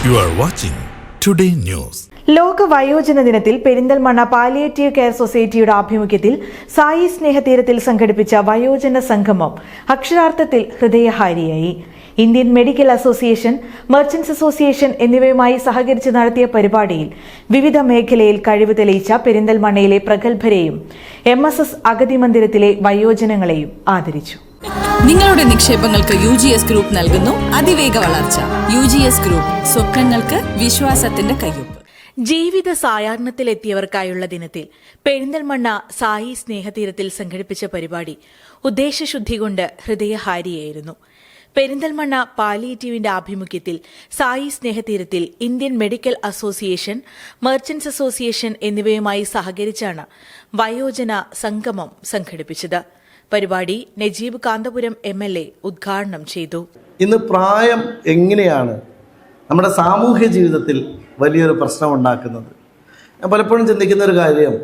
You are watching Today News. ലോക വയോജന ദിനത്തിൽ പെരിന്തൽമണ്ണ പാലിയേറ്റീവ് കെയർ സൊസൈറ്റിയുടെ ആഭിമുഖ്യത്തിൽ സായി സ്നേഹതീരത്തിൽ സംഘടിപ്പിച്ച വയോജന സംഗമം അക്ഷരാർത്ഥത്തിൽ ഹൃദയഹാരിയായി Indian medical association merchants association എന്നിവയുമായി സഹകരിച്ച് നടത്തിയ പരിപാടിയിൽ വിവിധ മേഖലയിൽ കഴിവ് തെളിയിച്ച പെരിന്തൽമണ്ണയിലെ പ്രഗത്ഭരെയും എം അഗതി മന്ദിരത്തിലെ വയോജനങ്ങളെയും ആദരിച്ചു നിങ്ങളുടെ നിക്ഷേപങ്ങൾക്ക് യു ജി എസ് ഗ്രൂപ്പ് നൽകുന്നു അതിവേഗ വളർച്ച. യു ജി എസ് ഗ്രൂപ്പ് സ്വപ്നങ്ങൾക്ക് വിശ്വാസത്തിന്റെ കയ്യൊപ്പ്. ജീവിത സായാഹ്നത്തിലെത്തിയവർക്കായുള്ള ദിനത്തിൽ പെരിന്തൽമണ്ണ സായി സ്നേഹതീരത്തിൽ സംഘടിപ്പിച്ച പരിപാടി ഉദ്ദേശശുദ്ധി കൊണ്ട് ഹൃദയഹാരിയായിരുന്നു. പെരിന്തൽമണ്ണ പാലിയേറ്റീവിന്റെ ആഭിമുഖ്യത്തിൽ Sai സ്നേഹതീരത്തിൽ Indian medical association merchants association എന്നിവയുമായി സഹകരിച്ചാണ് വയോജന സംഗമം സംഘടിപ്പിച്ചത്. പരിപാടി Najeeb Kanthapuram M L A ഉദ്ഘാടനം ചെയ്തു. ഇന്ന് പ്രായം എങ്ങനെയാണ് നമ്മുടെ സാമൂഹ്യ ജീവിതത്തിൽ വലിയൊരു പ്രശ്നം ഉണ്ടാക്കുന്നത് ഞാൻ പലപ്പോഴും ചിന്തിക്കുന്ന ഒരു കാര്യം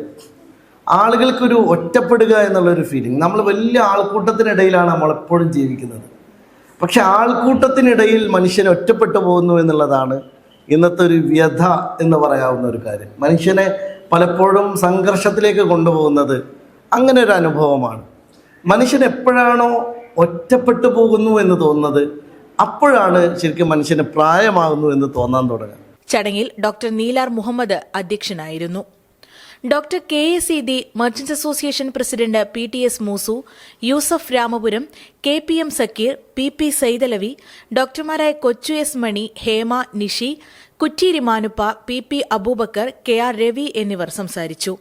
ആളുകൾക്കൊരു ഒറ്റപ്പെടുക എന്നുള്ളൊരു ഫീലിംഗ് നമ്മൾ വലിയ ആൾക്കൂട്ടത്തിനിടയിലാണ് നമ്മളെപ്പോഴും ജീവിക്കുന്നത്. പക്ഷെ ആൾക്കൂട്ടത്തിനിടയിൽ മനുഷ്യൻ ഒറ്റപ്പെട്ടു പോകുന്നു എന്നുള്ളതാണ് ഇന്നത്തെ ഒരു വ്യഥ എന്ന് പറയാവുന്ന ഒരു കാര്യം. മനുഷ്യനെ പലപ്പോഴും സംഘർഷത്തിലേക്ക് കൊണ്ടുപോകുന്നത് അങ്ങനെ ഒരു അനുഭവമാണ്. മനുഷ്യൻ എപ്പോഴാണോ ഒറ്റപ്പെട്ടു പോകുന്നു എന്ന് തോന്നുന്നത് അപ്പോഴാണ് ശരിക്കും മനുഷ്യന് പ്രായമാകുന്നു എന്ന് തോന്നാൻ തുടങ്ങുക. ചടങ്ങിൽ ഡോക്ടർ നീലാർ മുഹമ്മദ് അധ്യക്ഷനായിരുന്നു. Doctor K S E merchants association president P T S Moosu Yusuf Ramapuram K P M Sakkeer P P Saithalavi ഡോക്ടർമാരായ Kochu S Mani Hema Nishi Kutteeri Manuppa P P Abubakar K R Ravi എന്നിവർ സംസാരിച്ചു.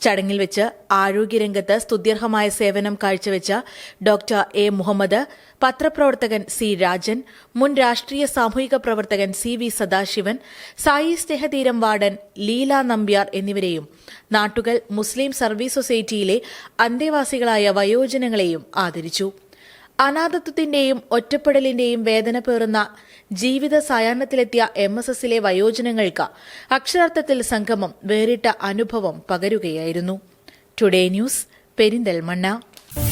ചടങ്ങിൽ വെച്ച് ആരോഗ്യരംഗത്ത് സ്തുത്യർഹമായ സേവനം കാഴ്ചവെച്ച doctor A Muhammad പത്രപ്രവർത്തകൻ C Rajan മുൻ രാഷ്ട്രീയ സാമൂഹിക പ്രവർത്തകൻ C V Sadasivan Sai Snehatheeram warden Leela Nambiar എന്നിവരെയും നാട്ടുകൾ മുസ്ലിം സർവീസ് സൊസൈറ്റിയിലെ അന്തേവാസികളായ വയോജനങ്ങളെയും ആദരിച്ചു. അനാഥത്വത്തിന്റെയും ഒറ്റപ്പെടലിന്റെയും വേദന പേറുന്ന ജീവിത സായാഹ്നത്തിലെത്തിയ എം എസ് എസിലെ വയോജനങ്ങൾക്ക് അക്ഷരാർത്ഥത്തിൽ സംഗമം വേറിട്ട അനുഭവം പകരുകയായിരുന്നു. Today news Perinthalmanna.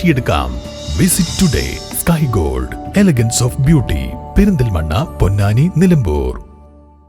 മാറ്റിയെടുക്കാം. Visit today sky gold elegance of beauty Perinthalmanna Ponnani Nilambur.